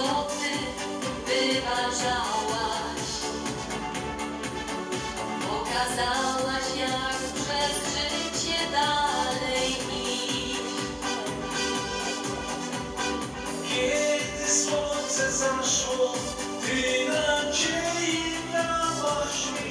co ty wyważałaś. Pokazałaś, jak przez życie dalej iść. Kiedy słońce zaszło, ty nadziei dałaś mi.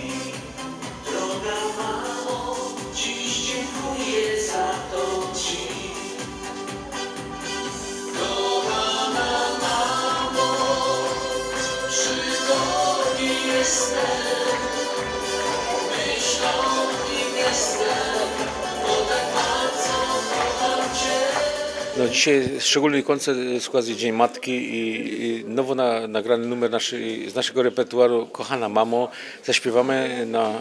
No dzisiaj szczególny koncert z okazji Dzień Matki i, i nowo na, nagrany numer naszej, z naszego repertuaru Kochana Mamo. Zaśpiewamy na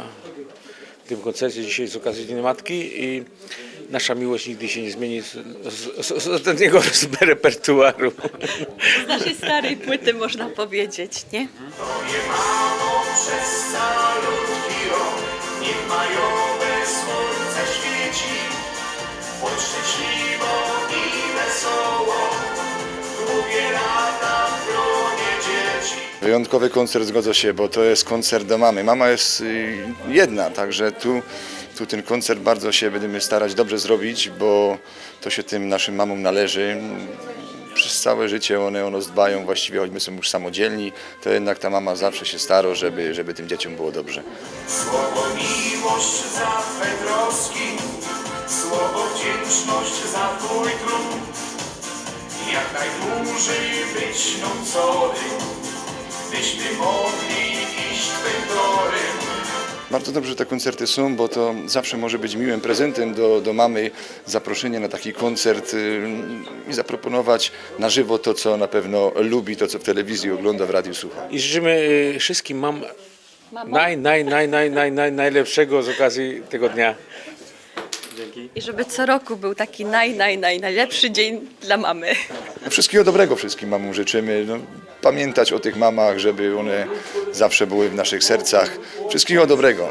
tym koncercie dzisiaj z okazji Dzień Matki i nasza miłość nigdy się nie zmieni z, z, z, z ostatniego repertuaru. Z naszej starej płyty można powiedzieć, nie? Mamo, przez rok Niech majowe słońce świeci Wyjątkowy koncert zgodzę się, bo to jest koncert do mamy. Mama jest y, jedna, także tu, tu ten koncert bardzo się będziemy starać dobrze zrobić, bo to się tym naszym mamom należy. Przez całe życie one o nas dbają, właściwie choć my są już samodzielni, to jednak ta mama zawsze się stara, żeby, żeby tym dzieciom było dobrze. Słowo miłość za Twe troski Słowo wdzięczność za Twój trud Jak najdłużej być nam cory Byśmy mogli iść Twym torem Bardzo dobrze, że te koncerty są, bo to zawsze może być miłym prezentem do, do mamy zaproszenie na taki koncert y, i zaproponować na żywo to, co na pewno lubi, to, co w telewizji ogląda, w radiu słucha. I życzymy y, wszystkim mam naj, naj, naj, naj, naj, naj, najlepszego z okazji tego dnia. I żeby co roku był taki naj, naj, naj, najlepszy dzień dla mamy. Wszystkiego dobrego wszystkim mamom życzymy. No, pamiętać o tych mamach, żeby one zawsze były w naszych sercach. Wszystkiego dobrego.